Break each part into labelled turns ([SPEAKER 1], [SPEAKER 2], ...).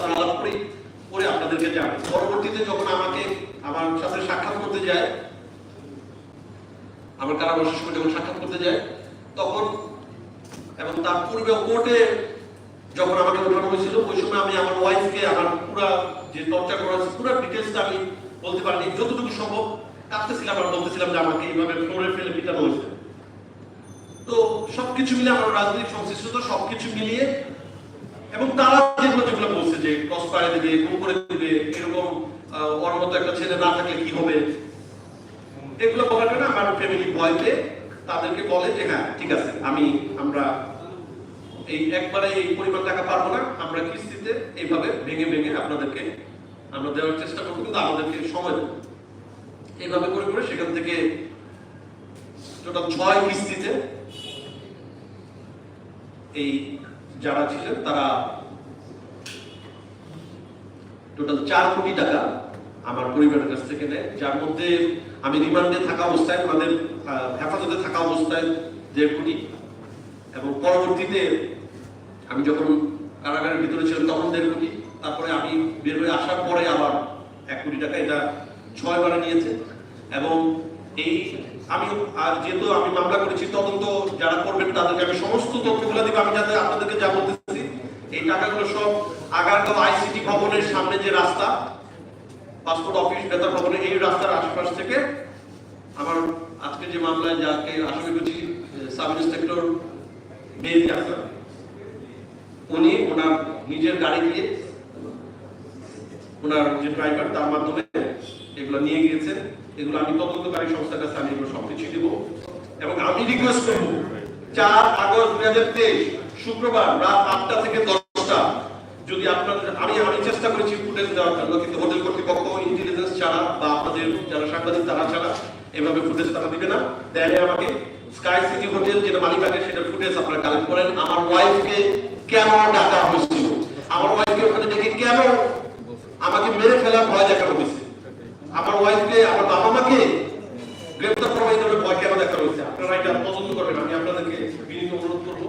[SPEAKER 1] আমরা আলাপ করি করে আপনাদেরকে জানাই। পরবর্তীতে যখন আমাকে আমার সাথে সাক্ষাৎ করতে যায়, আমার কারাবাস শেষ যখন সাক্ষাৎ করতে যায়, তখন এবং তার পূর্বে কোর্টে যখন আমাকে ওঠানো হয়েছিল, ওই সময় আমি আমার ওয়াইফকে আমার পুরা যে টর্চার করা হয়েছে, পুরো ডিটেলসটা আমি বলতে পারিনি। যতটুকু সম্ভব কাঁদতেছিলাম আর বলতেছিলাম যে আমাকে এইভাবে ফ্লোরে ফেলে পিটানো হয়েছে। তো সবকিছু মিলে আমার রাজনৈতিক সংশ্লিষ্টতা সবকিছু মিলিয়ে এবং তারা যেগুলো যেগুলো বলছে যে ক্রস করে দেবে, গুম করে দেবে, এরকম ওর মতো একটা ছেলে না থাকলে কি হবে? এগুলো বলার কারণে আমার ফ্যামিলি ভয় পেয়ে তাদেরকে বলে যে হ্যাঁ ঠিক আছে, আমি, আমরা এই, একবারে এই পরিমাণ টাকা পারব না, আমরা কিস্তিতে এইভাবে ভেঙে ভেঙে আপনাদেরকে, আমরা দেওয়ার চেষ্টা করব, কিন্তু আমাদেরকে সময় দেবো। এইভাবে করে করে সেখান থেকে টোটাল ছয় কিস্তিতে এই যারা ছিলেন তারা টোটাল চার কোটি টাকা আমার পরিবারের কাছ থেকে নেয় যার মধ্যে আমি রিমান্ডে থাকা অবস্থায় আহ, হেফাজতে থাকা অবস্থায় দেড় কোটি। এবং পরবর্তীতে আমি যখন কারাগারের ভিতরে ছিলাম তখন দেড় কোটি। তারপরে আমি বের হয়ে আসার পরে আবার এক কোটি টাকা এটা ছয় বারে নিয়েছে। এবং এই আমি আর যেহেতু আমি মামলা করেছি তদন্ত যারা করবেন তাদেরকে আমি সমস্ত তথ্যগুলো দিব। আমি যাতে আপনাদেরকে যা বলতেছি এই টাকাগুলো সব আগারগাঁও আইসিটি ভবনের সামনে যে রাস্তা, পাসপোর্ট অফিস, বেতার ভবনের এই রাস্তার আশেপাশ থেকে আমার আজকে যে মামলায় যাকে আসামি করছি সাব ইন্সপেক্টর উনি ওনার নিজের গাড়ি দিয়ে ওনার যে ড্রাইভার, তার মাধ্যমে এগুলো নিয়ে গিয়েছেন এগুলো আমি তদন্তকারী সংস্থার কাছে আমি এগুলো সবকিছু দিব। এবং আমি রিকোয়েস্ট করব, চার আগস্ট দুই হাজার তেইশ শুক্রবার রাত আটটা থেকে দশটা যদি আপনাদের, আমি আমি চেষ্টা করেছি ফুটেজ দেওয়ার জন্য, কিন্তু হোটেল কর্তৃপক্ষ ইন্টেলিজেন্স ছাড়া বা আপনাদের যারা সাংবাদিক, তারা ছাড়া এভাবে ফুটেজ তারা দিবে না। দেয় আমাকে স্কাই সিটি হোটেল যেটা মালিবাগে সেটা ফুটেজ আপনারা কালেক্ট করেন। আমার ওয়াইফকে কেন ডাকা হয়েছিল? আমার ওয়াইফকে ওখানে ডেকে কেন আমাকে মেরে ফেলার ভয় দেখানো হয়েছে? আমার ওয়াইফকে আমার বাবা মাকে গ্রেপ্তার করা এই ধরনের ভয় কেন দেখানো হয়েছে? আপনারা এটা পছন্দ করবেন, আমি আপনাদেরকে বিনীত অনুরোধ করব।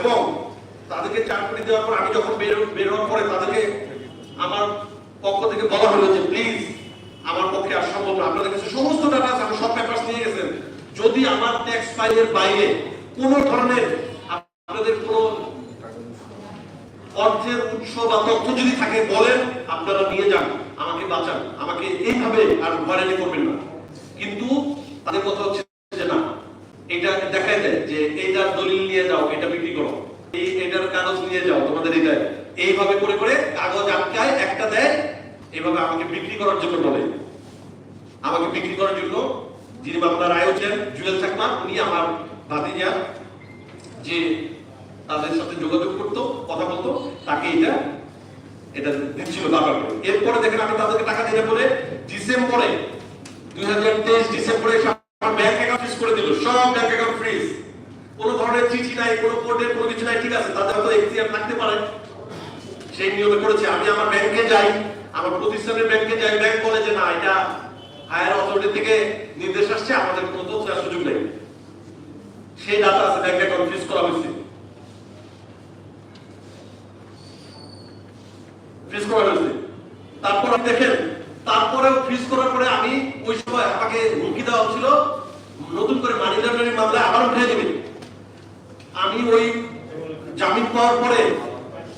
[SPEAKER 1] এবং তাদেরকে চার কোটি দেওয়ার পর আমি যখন বের বের হওয়ার পরে তাদেরকে আমার পক্ষ থেকে বলা হলো যে, প্লিজ, আমার পক্ষে আর সম্ভব না। আপনাদের কাছে সমস্ত ডাটা আছে সব পেপারস নিয়ে গেছেন। যদি আমার ট্যাক্স ফাইলের বাইরে কোনো ধরনের আপনাদের কোনো অর্থের উৎস বা তথ্য যদি থাকে, বলেন, আপনারা নিয়ে যান, আমাকে বাঁচান। আমাকে এইভাবে আর হয়রানি করবেন না। কিন্তু তাদের কথা হচ্ছে না, এটা দেখাই দেয় যে এইটার দলিল নিয়ে যাও, এটা বিক্রি করো। এই এটার কাগজ নিয়ে যাও, তোমাদের এটা এইভাবে করে করে কাগজ আটকায়, একটা দেয়, এইভাবে আমাকে বিক্রি করার জন্য বলে। আমাকে বিক্রি করার জন্য যিনি মামলার আয়োজন জুয়েল চাকমা উনি আমার ভাতিজা, যে তাদের সাথে যোগাযোগ করতো, কথা বলতো, তাকে এটা এটা দিচ্ছিল বারবার করে। এরপরে দেখেন আমি তাদেরকে টাকা দিলে পরে ডিসেম্বরে, দুই হাজার তেইশ ডিসেম্বরে ব্যাংক অ্যাকাউন্ট করে দিল। সব ব্যাংক ধরনের চিঠি নাই, কোনো কোর্টের কোনো কিছু নাই, ঠিক আছে, তাদের হয়তো এখতিয়ার থাকতে পারে। সেই নিয়মে করেছে। আমি আমার ব্যাংকে যাই, আমার প্রতিষ্ঠানের ব্যাংকে যাই, ব্যাংক বলে যে, না, এটা হায়ার অথরিটি থেকে নির্দেশ আসছে, আমাদের কোনো তথ্য সুযোগ নেই। সেই ডাটা আছে ব্যাংক ফ্রিজ করা হয়েছে। ফ্রিজ করা হয়েছে। তারপর দেখেন, তারপরেও ফ্রিজ করার পরে আমি ওই সময় আমাকে হুমকি দেওয়া হচ্ছিল, নতুন করে মানি লন্ডারিং মামলায় আবার উঠে নেবেন আমি ওই জামিন পাওয়ার পরে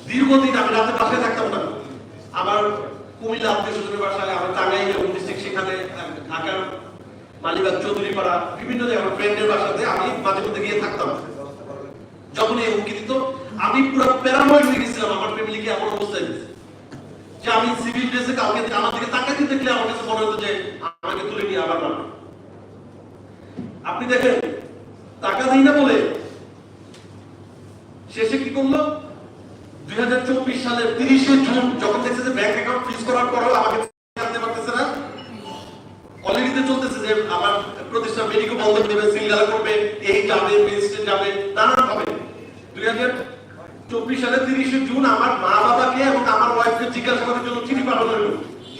[SPEAKER 1] দীর্ঘদিন আমি রাতে বাসায় থাকতাম না। আমার কুমিল্লা আত্মীয় স্বজনের বাসায় আমার টাঙ্গাইল ডিস্ট্রিক্ট সেখানে ঢাকার মালিবাগ চৌধুরী পাড়া বিভিন্ন জায়গায় ফ্রেন্ডের বাসাতে আমি মাঝে মধ্যে গিয়ে থাকতাম। যখন এই হুমকি দিত, আমি পুরো প্যারানয়েড হয়ে গেছিলাম, আমার ফ্যামিলিকে এমন অবস্থায় যে আমি সিভিল ড্রেসে কাউকে আমার দিকে তাকাতে দেখলে আমার কাছে মনে হতো যে আমাকে তুলে নিয়ে আবার মারবে। আপনি দেখেন, টাকা দিই না বলে শেষে কি করল? দুই হাজার চব্বিশ সালের তিরিশে জুন যখন দেখছে যে ব্যাংক অ্যাকাউন্ট ফ্রিজ করার আমাকে জানতে পারতেছে না অলরেডিতে চলতেছে যে আমার প্রতিষ্ঠান মেডিকেল বন্ধ দেবে করবে, এই যাবে যাবে ভাবে দুই হাজার চব্বিশ তিরিশে জুন আমার মা বাবাকে এবং আমার ওয়াইফকে জন্য চিঠি পাঠানো হলো।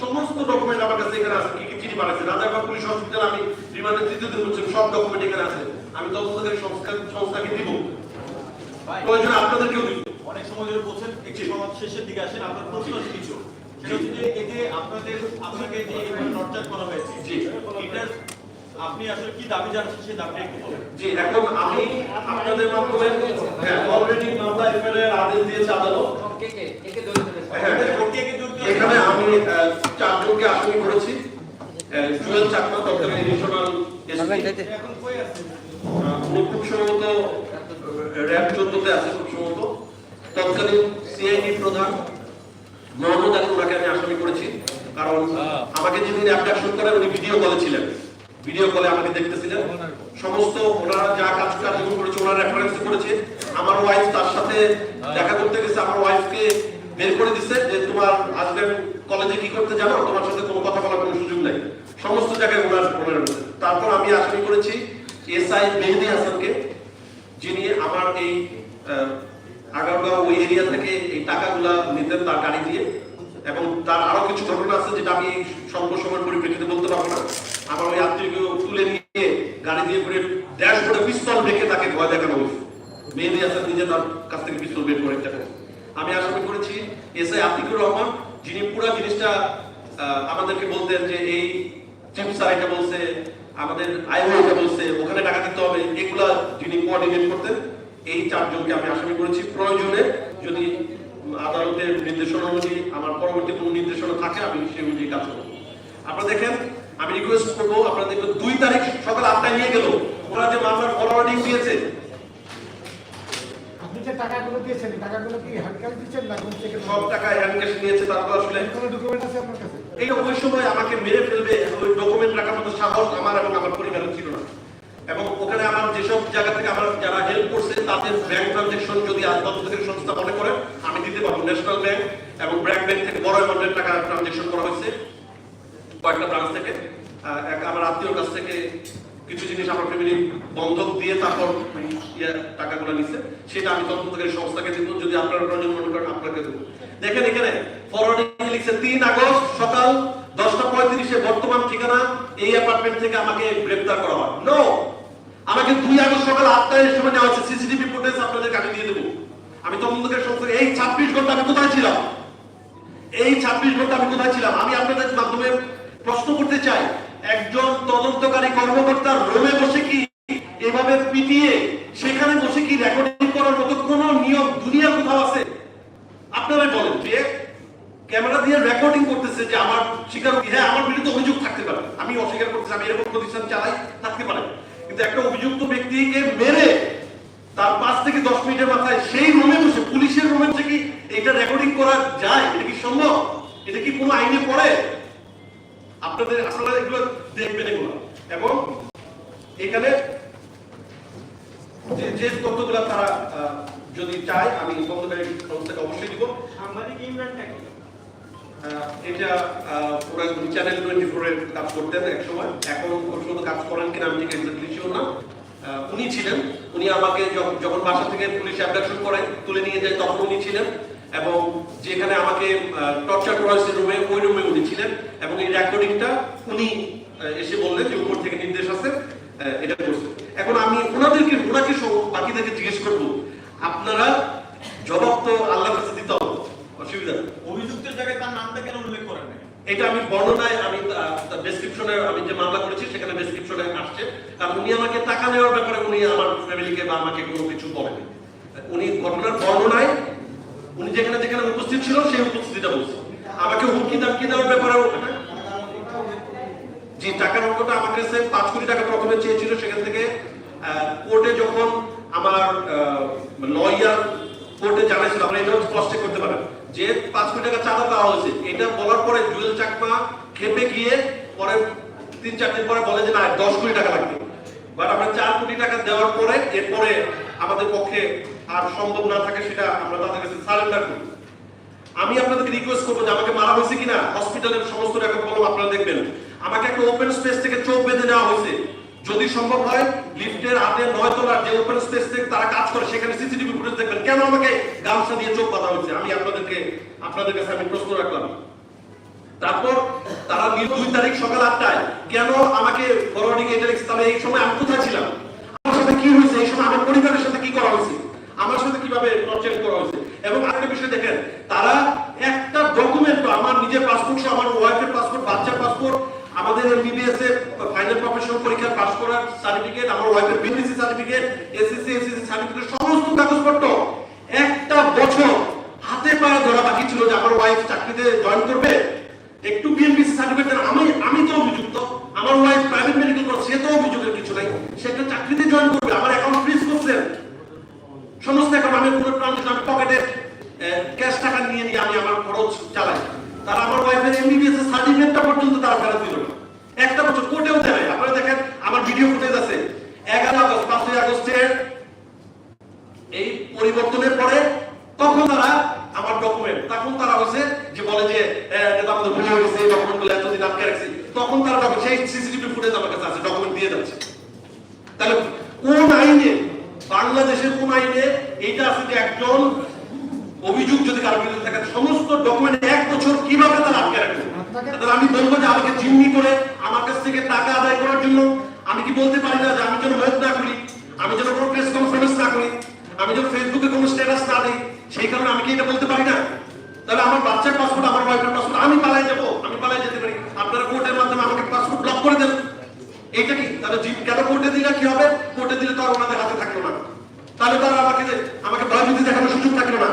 [SPEAKER 1] সমস্ত ডকুমেন্ট আমার কাছে এখানে আছে, কি কি চিঠি পাঠাচ্ছে পুলিশ হসপিটাল আমি রিমান্ডে তৃতীয় দিন হচ্ছে, সব ডকুমেন্ট এখানে আছে। আমি তদন্তকারী সংস্থা সংস্থাকে দিব। আপনাদেরকেও দিব
[SPEAKER 2] অনেক সময় ধরে বলছেন একটু সমাজ শেষের দিকে আসেন আপনার প্রশ্ন আছে কিছু। সেটা হচ্ছে যে এই যে আপনাদের আপনাকে যে টর্চার করা হয়েছে
[SPEAKER 1] জি।
[SPEAKER 2] এটার আপনি আসলে কি দাবি জানাচ্ছেন সেই দাবিটা একটু বলেন।
[SPEAKER 1] জি এখন আমি আপনাদের মাধ্যমে হ্যাঁ অলরেডি মামলা এফআইআর আদেশ দিয়েছে আদালত।
[SPEAKER 3] কে কে কে?
[SPEAKER 1] হ্যাঁ
[SPEAKER 2] আছে?
[SPEAKER 1] এখানে আমি চারজনকে আসামি করেছি। জুয়েল চাকমা তৎকালীন এডিশনাল
[SPEAKER 2] এখন কই আছে?
[SPEAKER 1] খুব সম্ভবত আছে খুব সম্ভবত। তৎকালীন সিআইডি প্রধান মোহাম্মদ আলী ওনাকে আমি আসামি করেছি। কারণ আমাকে যেদিন অ্যাবডাকশন করে উনি ভিডিও কলে ছিলেন। ভিডিও কলে আমাকে দেখতেছিলেন। সমস্ত ওনারা যা কাজ কার্যক্রম করেছে ওনার রেফারেন্স করেছে। আমার ওয়াইফ তার সাথে দেখা করতে গেছে আমার ওয়াইফকে বের করে দিচ্ছে যে তোমার হাজবেন্ড কলেজে কি করতে জানো? তোমার সাথে কোনো কথা বলার কোনো সুযোগ নাই। সমস্ত জায়গায় ওনার ওনার তারপর আমি আসামি করেছি এসআই মেহেদি হাসানকে যিনি আমার এই আহ, আগারগাঁও ওই এরিয়া থেকে এই টাকাগুলা নিতেন তার গাড়ি দিয়ে এবং তার আরও কিছু ঘটনা আছে যেটা আমি স্বল্প সময়ের পরিপ্রেক্ষিতে বলতে পারব না। আমার ওই আত্মীয়কে তুলে নিয়ে গাড়ি দিয়ে করে ড্যাশবোর্ডে পিস্তল রেখে তাকে ভয় দেখানো হয়েছে। মেহেদি হাসান নিজে তার কাছ থেকে পিস্তল বের করে দেখানো আমি আসামি করেছি, এসআই আতিকুর রহমান, যিনি পুরো জিনিসটা আমাদেরকে বলতেন যে এই চিফ স্যার এটা বলছে, আমাদের আইও এটা বলছে, ওখানে টাকা দিতে হবে, এগুলা যিনি কোঅর্ডিনেট করতেন, এই চারজনকে আমি আসামি করেছি। প্রয়োজনে যদি আদালতের নির্দেশনা অনুযায়ী আমার পরবর্তী কোনো নির্দেশনা থাকে আমি সেই অনুযায়ী কাজ করব। আপনারা দেখেন আমি রিকোয়েস্ট করব আপনারা দেখবেন দুই তারিখ সকাল আটটায় নিয়ে গেল। ওরা যে মামলার ফরওয়ার্ডিং দিয়েছে।
[SPEAKER 4] টাকাগুলো দিয়েছেন এই টাকাগুলো কি হ্যান্ড ক্যাশ দিচ্ছেন না কোন চেকে
[SPEAKER 1] সব টাকা হ্যান্ড ক্যাশ নিয়েছে তারপর আসলে
[SPEAKER 4] কোনো ডকুমেন্ট আছে আপনার কাছে?
[SPEAKER 1] এই ওই সময় আমাকে মেরে ফেলবে ওই ডকুমেন্ট রাখার মতো সাহস আমার এবং আমার পরিবারের ছিল না। এবং ওখানে আমার যেসব জায়গা থেকে আমার যারা হেল্প করছে তাদের ব্যাংক ট্রানজেকশন যদি আজ থেকে সংস্থা মনে করে আমি ন্যাশনাল ব্যাংক এবং ব্র্যাক ব্যাংক থেকে বড় অ্যামাউন্টের টাকা ট্রানজেকশন করা হয়েছে। কয়েকটা ব্রাঞ্চ থেকে। আমার আত্মীয়র কাছ থেকে কিছু জিনিস আমার ফ্যামিলি বন্ধক দিয়ে তারপর ইয়ে টাকাগুলো নিছে। সেটা আমি তদন্তকারী সংস্থাকে দিব। যদি আপনারা প্রয়োজন মনে করেন, আপনাকে দেবো। দেখেন এখানে ফরওয়ার্ডিং লিখছে, তিন আগস্ট সকাল দশটা পঁয়ত্রিশে বর্তমান ঠিকানা এই অ্যাপার্টমেন্ট থেকে আমাকে গ্রেপ্তার করা হয়। নো আমাকে দুই আগস্ট সকাল আটটায় সময় নেওয়া হচ্ছে সিসিটিভি ফুটেজ আপনাদের কাছে দিয়ে দেবো। আমি তদন্তকারী সংস্থাকে এই ছাব্বিশ ঘণ্টা আমি কোথায় ছিলাম? এই ছাব্বিশ ঘণ্টা আমি কোথায় ছিলাম? আমি আপনাদের মাধ্যমে প্রশ্ন করতে চাই, একজন তদন্তকারী কর্মকর্তার রোমে বসে কি এভাবে পিটিয়ে সেখানে বসে কি রেকর্ডিং করার মতো কোন নিয়ম দুনিয়া কোথাও আছে? আপনারাই বলেন যে ক্যামেরা দিয়ে রেকর্ডিং করতেছে যে আমার স্বীকার হ্যাঁ আমার বিরুদ্ধে অভিযোগ থাকতে পারে। আমি অস্বীকার করতেছি, আমি এরকম প্রতিষ্ঠান চালাই থাকতে পারে। কিন্তু একটা অভিযুক্ত ব্যক্তিকে মেরে তার পাঁচ থেকে দশ মিনিটের মাথায় সেই রুমে বসে পুলিশের রুমে বসে কি এটা রেকর্ডিং করা যায়? এটা কি সম্ভব? এটা কি কোনো আইনে পড়ে? আপনাদের আপনারা এগুলো দেখবেন এগুলো। এবং এখানে যে যে তথ্যগুলো তারা যদি চায় আমি তদন্তকারী সংস্থাকে অবশ্যই দিব।
[SPEAKER 2] সাংবাদিক ইমরানটা কি?
[SPEAKER 1] আহ, এটা ওরা চ্যানেল টোয়েন্টি ফোরে কাজ করতেন এক সময় এখন ওর কাজ করেন কিনা আমি ঠিক এক্সাক্টলি না। উনি ছিলেন উনি আমাকে যখন বাসা থেকে পুলিশ অ্যাবডাকশন করে তুলে নিয়ে যায় তখন উনি ছিলেন। এবং যেখানে আমাকে টর্চার করা হয়েছে রুমে ওই রুমে উনি ছিলেন। এবং এই রেকর্ডিংটা উনি এসে বললেন যে উপর থেকে নির্দেশ আছে এটা করছে। এখন আমি ওনাদেরকে ওনাকে বাকিদেরকে জিজ্ঞেস করব আপনারা জবাব তো আল্লাহর কাছে দিতে হবে। অসুবিধা।
[SPEAKER 2] অভিযুক্তের জায়গায় তার নামটা কেন উল্লেখ করেন
[SPEAKER 1] এটা আমি বর্ণনায় আমি ডেসক্রিপশনে আমি যে মামলা করেছি সেখানে ডেসক্রিপশনে আসছে। কারণ উনি আমাকে টাকা নেওয়ার ব্যাপারে উনি আমার ফ্যামিলিকে বা আমাকে কোনো কিছু বলেনি। উনি ঘটনার বর্ণনায় উনি যেখানে যেখানে উপস্থিত ছিল, সেই উপস্থিতিটা বলছে। আমাকে হুমকি দামকি দেওয়ার ব্যাপারেও যে টাকার অঙ্কটা আমার কাছে পাঁচ কোটি টাকা প্রথমে চেয়েছিল। সেখান থেকে কোর্টে যখন আমার লয়ার কোর্টে জানাইছিল আমরা এটাও স্পষ্ট করতে পারেন, যে পাঁচ কোটি টাকা চাঁদা দেওয়া হয়েছে। এটা বলার পরে জুয়েল চাকমা খেপে গিয়ে পরে তিন চার দিন পরে বলে যে না, দশ কোটি টাকা লাগবে। বাট আমরা চার কোটি টাকা দেওয়ার পরে, এরপরে আমাদের পক্ষে আর সম্ভব না থাকে সেটা আমরা তাদের কাছে সারেন্ডার করি। আমি আপনাদেরকে রিকোয়েস্ট করব যে আমাকে মারা হয়েছে কিনা হসপিটালের সমস্ত রেকর্ড কলম আপনারা দেখবেন। আমাকে একটা ওপেন স্পেস থেকে চোখ বেঁধে নেওয়া হয়েছে। যদি সম্ভব হয় লিফটের আটে নয় তলার যে ওপেন স্পেস থেকে তারা কাজ করে, সেখানে সিসিটিভি ফুটেজ দেখবেন। কেন আমাকে গামছা দিয়ে চোখ বাঁধা হয়েছে? আমি আপনাদেরকে, আপনাদের কাছে আমি প্রশ্ন রাখলাম। তারপর তারা দুই তারিখ সকাল আটটায়। কেন আমাকে এই সময় আমি কোথায় ছিলাম? আমার সাথে কি হয়েছে? এই সময় আমার পরিবারের সাথে কি করা হয়েছে? আমার সাথে কীভাবে টর্চার করা হয়েছে? এবং আরেকটা বিষয় দেখেন, তারা একটা ডকুমেন্ট আমার নিজের পাসপোর্ট সহ, আমার ওয়াইফের পাসপোর্ট বাচ্চার পাসপোর্ট আমাদের ফাইনাল প্রফেশনাল পরীক্ষা পাস করার সার্টিফিকেট আমার ওয়াইফের BBC certificate SSC SSC certificate সমস্ত কাগজপত্র। একটা বছর হাতে পায়ে ধরা বাকি ছিল যে আমার ওয়াইফ চাকরিতে জয়েন করবে। একটু বিএনপিসি সার্টিফিকেট আমি আমি তো অভিযুক্ত, আমার ওয়াইফ প্রাইভেট মেডিকেল করে, সে তো অভিযোগের কিছু নাই। সে একটা চাকরিতে জয়েন করবে, আমার অ্যাকাউন্ট ফ্রিজ করছেন সমস্ত অ্যাকাউন্ট আমি পুরো ট্রানজেকশন আমি পকেটে ক্যাশ টাকা নিয়ে নিয়ে আমি আমার খরচ চালাই। তারা আমার ওয়াইফের এমবিবিএস সার্টিফিকেটটা পর্যন্ত তারা ফেরত দিল না। একটা বছর কোর্টেও দেয় নাই। আপনারা দেখেন আমার ভিডিও ফুটেজ আছে এগারো আগস্ট পাঁচই আগস্টের এই পরিবর্তনের পরে তখন তারা আমার ডকুমেন্ট তখন তারা হয়েছে যে বলে যে আহ, এটা তো আমাদের ভুল হয়ে গেছে এই ডকুমেন্টগুলো এতদিন আটকে রাখছি তখন তারা ডকুমেন্ট সেই সিসিটিভি ফুটেজ আমার কাছে আছে ডকুমেন্ট দিয়ে যাচ্ছে। তাহলে কোন আইনে, বাংলাদেশের কোন আইনে এইটা আছে যে একজন অভিযোগ যদি কারও বিরুদ্ধে থাকে, সমস্ত ডকুমেন্ট এক বছর কীভাবে তারা আটকে রাখবে? তাহলে আমি বলব যে আমাকে জিম্মি করে আমার কাছ থেকে টাকা আদায় করার জন্য আমি কি বলতে পারি না যে আমি যেন মুখ না করি? আমি যেন কোনো প্রেস কনফারেন্স না করি? আমি যেন ফেসবুকে কোনো স্ট্যাটাস না দিই? সেই কারণে আমি কি এটা বলতে পারি না? তাহলে আমার বাচ্চার পাসপোর্ট আমার ওয়াইফের পাসপোর্ট আমি পালাই যাব আমি যেতে পারি। আপনারা কোর্টের মাধ্যমে আমাকে পাসপোর্ট ব্লক করে দেন। এইটা কি? তাহলে জিপ কেন কোর্টে দিলে কি হবে? কোর্টে দিলে তো আর ওনাদের হাতে থাকল না। তাহলে তারা আমাকে আমাকে ভয়ভীতি দেখানোর সুযোগ থাকল না।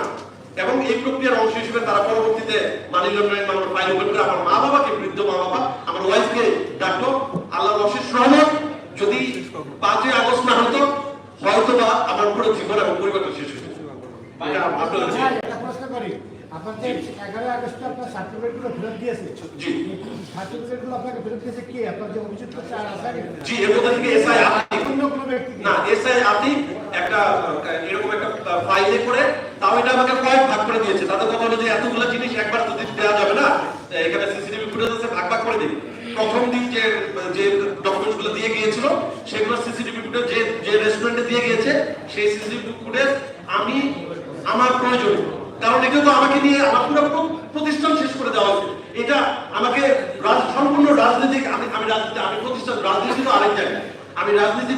[SPEAKER 1] এবং এই প্রক্রিয়ার অংশ হিসেবে তারা পরবর্তীতে মানি লন্ডারিং মামলা ফাইল ওপেন করে আমার মা বাবাকে বৃদ্ধ মা বাবা আমার ওয়াইফকে ডাকলো। আল্লাহর অশেষ রহমত যদি পাঁচই আগস্ট না হতো হয়তো বা আমার পুরো জীবন এবং পরিবর্তন শেষ হতো আপনাদের
[SPEAKER 4] আপনাদের এগারো আগস্টে আপনার সার্টিফিকেটগুলো ফেরত দিয়েছে। আপনাকে ফেরত দিয়েছে কে? আপনার যে অভিযুক্ত চার আছে।
[SPEAKER 1] জি এর মধ্যে থেকে এসআই
[SPEAKER 4] অন্য কোনো ব্যক্তি
[SPEAKER 1] না এসআই আতিক একটা এরকম একটা ফাইলে করে তাও এটা আমাকে কয়েক ভাগ করে দিয়েছে। তাদের কথা হলো যে এতগুলো জিনিস একবার তো দেওয়া যাবে না। এখানে সিসিটিভি ফুটেজ আছে ভাগ ভাগ করে দিন প্রথম দিন যে যে ডকুমেন্টসগুলো দিয়ে গিয়েছিল সেগুলো সিসিটিভি ফুটেজ যে যে রেস্টুরেন্টে দিয়ে গিয়েছে সেই সিসিটিভি ফুটেজ আমি আমার প্রয়োজন। কারণ এটা তো আমাকে নিয়ে আমার পুরো পুরো প্রতিষ্ঠান শেষ করে দেওয়া হয়েছে। এটা আমাকে সম্পূর্ণ রাজনৈতিক আমি আমি রাজনীতি আমি প্রতিষ্ঠান রাজনীতি তো আরেক জায়গায়। আমি রাজনীতি